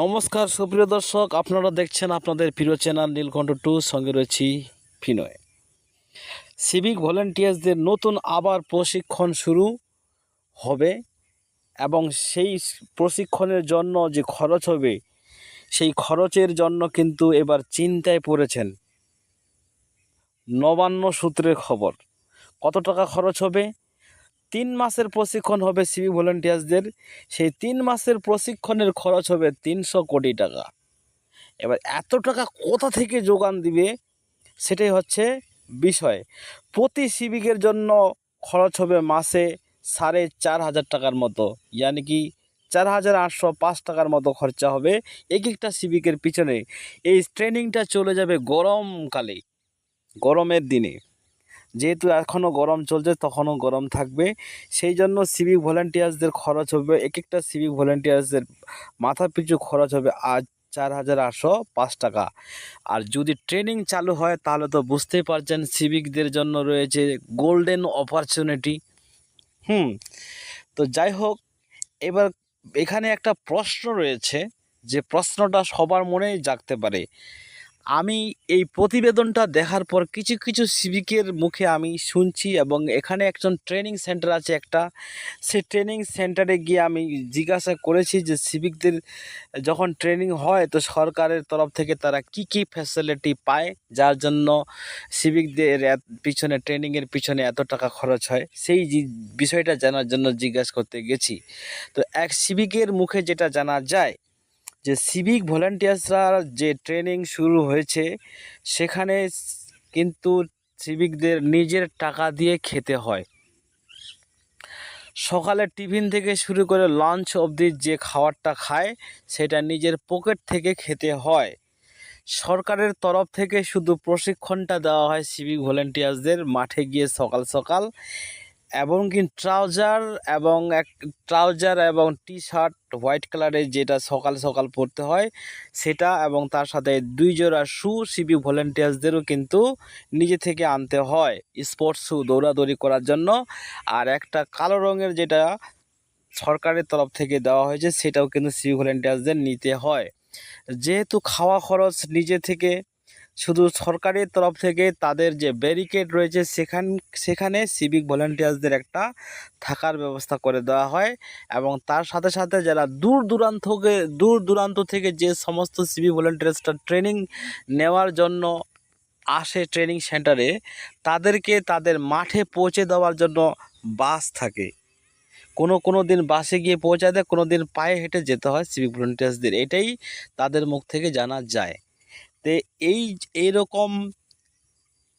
নমস্কার, সুপ্রিয় দর্শক, আপনারা দেখছেন আপনাদের প্রিয় চ্যানেল নীলকণ্ঠ টু সঙ্গে রয়েছি ফিনয়। সিভিক ভলেন্টিয়ার্সদের নতুন আবার প্রশিক্ষণ শুরু হবে এবং সেই প্রশিক্ষণের জন্য যে খরচ হবে, সেই খরচের জন্য কিন্তু এবার চিন্তায় পড়েছেন। নবান্ন সূত্রের খবর, কত টাকা খরচ হবে? তিন মাসের প্রশিক্ষণ হবে সিভিক ভলেন্টিয়ার্সদের। সেই তিন মাসের প্রশিক্ষণের খরচ হবে তিনশো কোটি টাকা। এবার এত টাকা কোথা থেকে যোগান দিবে? সেটাই হচ্ছে বিষয়। প্রতি সিভিকের জন্য খরচ হবে মাসে সাড়ে চার হাজার টাকার মতো। ইয়ানি কি চার হাজার আটশো পাঁচ টাকার মতো খরচা হবে এক একটা সিভিকের পিছনে। এই ট্রেনিংটা চলে যাবে গরমকালে, গরমের দিনে। যেহেতু এখনও গরম চলছে, তখনও গরম থাকবে। সেই জন্য সিভিক ভলেন্টিয়ার্সদের খরচ হবে এক একটা সিভিক ভলেন্টিয়ার্সদের মাথা পিছু খরচ হবে আজ চার হাজার আটশো পাঁচ টাকা। আর যদি ট্রেনিং চালু হয়, তাহলে তো বুঝতেই পারছেন সিভিকদের জন্য রয়েছে গোল্ডেন অপরচুনিটি হুম, তো যাই হোক, এবার এখানে একটা প্রশ্ন রয়েছে, যে প্রশ্নটা সবার মনেই জাগতে পারে। আমি এই প্রতিবেদনটা দেখার পর কিছু কিছু সিভিকের মুখে আমি শুনছি এবং এখানে একজন ট্রেনিং সেন্টার আছে একটা। সে ট্রেনিং সেন্টারে গিয়ে আমি জিজ্ঞাসা করেছি যে সিভিকদের যখন ট্রেনিং হয় তো সরকারের তরফ থেকে তারা কি কি ফ্যাসিলিটি পায়, যার জন্য সিভিকদের পিছনে ট্রেনিংয়ের পিছনে এত টাকা খরচ হয়। সেই বিষয়টা জানার জন্য জিজ্ঞাসা করতে গেছি। তো এক সিভিকের মুখে যেটা জানা যায় যে সিভিক ভলেন্টিয়ার্সরা যে ট্রেনিং শুরু হয়েছে, সেখানে কিন্তু সিভিকদের নিজের টাকা দিয়ে খেতে হয়। সকালে টিফিন থেকে শুরু করে লাঞ্চ অবধি যে খাবারটা খায়, সেটা নিজের পকেট থেকে খেতে হয়। সরকারের তরফ থেকে শুধু প্রশিক্ষণটা দেওয়া হয় সিভিক ভলেন্টিয়ার্সদের মাঠে গিয়ে সকাল সকাল। এবং কি ট্রাউজার এবং এক ট্রাউজার এবং টি শার্ট হোয়াইট কালারের যেটা সকাল সকাল পরতে হয়, সেটা এবং তার সাথে দুই জোড়া শু সিভিক ভলেন্টিয়ার্সদেরও কিন্তু নিজে থেকে আনতে হয় স্পোর্টস শু দৌড়াদৌড়ি করার জন্য। আর একটা কালো রঙের যেটা সরকারের তরফ থেকে দেওয়া হয়েছে, সেটাও কিন্তু সিভিক ভলেন্টিয়ার্সদের নিতে হয়। যেহেতু খাওয়া খরচ নিজে থেকে শুধু সরকারের তরফ থেকে তাদের যে ব্যারিকেড রয়েছে, সেখান, সেখানে সিভিক ভলেন্টিয়ার্সদের একটা থাকার ব্যবস্থা করে দেওয়া হয় এবং তার সাথে সাথে যারা দূর দূরান্ত থেকে, দূর দূরান্ত থেকে যে সমস্ত সিভিক ভলেন্টিয়ার্সটা ট্রেনিং নেওয়ার জন্য আসে ট্রেনিং সেন্টারে তাদেরকে তাদের মাঠে পৌঁছে দেওয়ার জন্য বাস থাকে। কোনো কোনো দিন বাসে গিয়ে পৌঁছা দেয় কোনো দিন পায়ে হেঁটে যেতে হয় সিভিক ভলেন্টিয়ার্সদের এটাই তাদের মুখ থেকে জানা যায়। তো এই এইরকম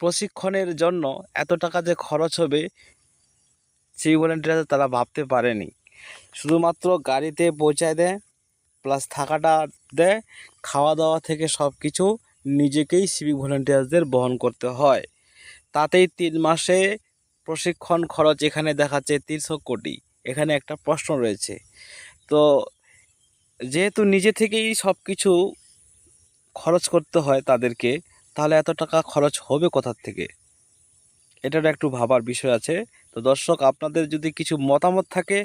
প্রশিক্ষণের জন্য এত টাকা যে খরচ হবে সিভিক ভলেন্টিয়ার্স তারা ভাবতে পারেনি। শুধুমাত্র গাড়িতে পৌঁছায় দেয় প্লাস থাকাটা দেয় খাওয়া দাওয়া থেকে সব কিছু নিজেকেই সিভিক ভলেন্টিয়ার্সদের বহন করতে হয়। তাতেই তিন মাসে প্রশিক্ষণ খরচ এখানে দেখাচ্ছে তিনশো কোটি। এখানে একটা প্রশ্ন রয়েছে। তো যেহেতু নিজে থেকেই সব কিছু খরচ করতে হয় তাদেরকে, তাহলে এত টাকা খরচ হবে কোথার থেকে? এটার একটু ভাবার বিষয় আছে। তো দর্শক, আপনাদের যদি কিছু মতামত থাকে,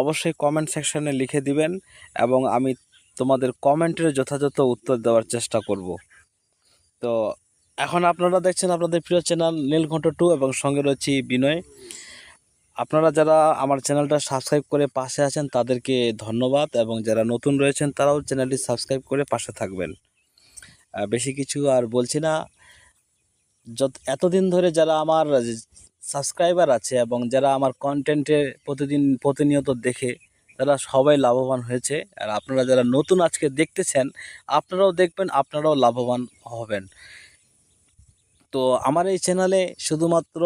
অবশ্যই কমেন্ট সেকশনে লিখে দিবেন এবং আমি তোমাদের কমেন্টের যথাযথ উত্তর দেওয়ার চেষ্টা করব। তো এখন আপনারা দেখছেন আপনাদের প্রিয় চ্যানেল নীলকণ্ঠ টু এবং সঙ্গে রয়েছি বিনয়। আপনারা যারা আমার চ্যানেলটা সাবস্ক্রাইব করে পাশে আছেন, তাদেরকে ধন্যবাদ এবং যারা নতুন রয়েছেন, তারাও চ্যানেলটি সাবস্ক্রাইব করে পাশে থাকবেন। বেশি কিছু আর বলছি না। যত, এতদিন ধরে যারা আমার সাবস্ক্রাইবার আছে এবং যারা আমার কন্টেন্টে প্রতিদিন প্রতিনিয়ত দেখে, তারা সবাই লাভবান হয়েছে। আর আপনারা যারা নতুন আজকে দেখতেছেন, আপনারাও দেখবেন, আপনারাও লাভবান হবেন। তো আমার এই চ্যানেলে শুধুমাত্র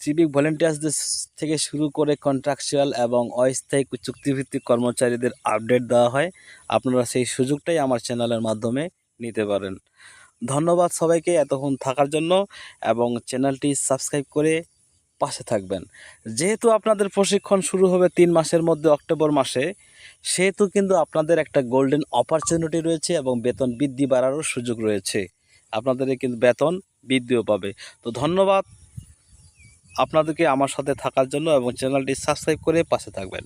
সিভিক ভলেন্টিয়ার্সদের থেকে শুরু করে কন্ট্রাকচুয়াল এবং অস্থায়ী চুক্তিভিত্তিক কর্মচারীদের আপডেট দেওয়া হয়। আপনারা সেই সুযোগটাই আমার চ্যানেলের মাধ্যমে নিতে পারেন। ধন্যবাদ সবাইকে এতক্ষণ থাকার জন্য এবং চ্যানেলটি সাবস্ক্রাইব করে পাশে থাকবেন। যেহেতু আপনাদের প্রশিক্ষণ শুরু হবে তিন মাসের মধ্যে অক্টোবর মাসে, সেহেতু কিন্তু আপনাদের একটা গোল্ডেন অপরচুনিটি রয়েছে এবং বেতন বৃদ্ধি বাড়ারও সুযোগ রয়েছে। আপনাদের কিন্তু বেতন বৃদ্ধিও পাবে। তো ধন্যবাদ আপনাদেরকে আমার সাথে থাকার জন্য এবং চ্যানেলটি সাবস্ক্রাইব করে পাশে থাকবেন।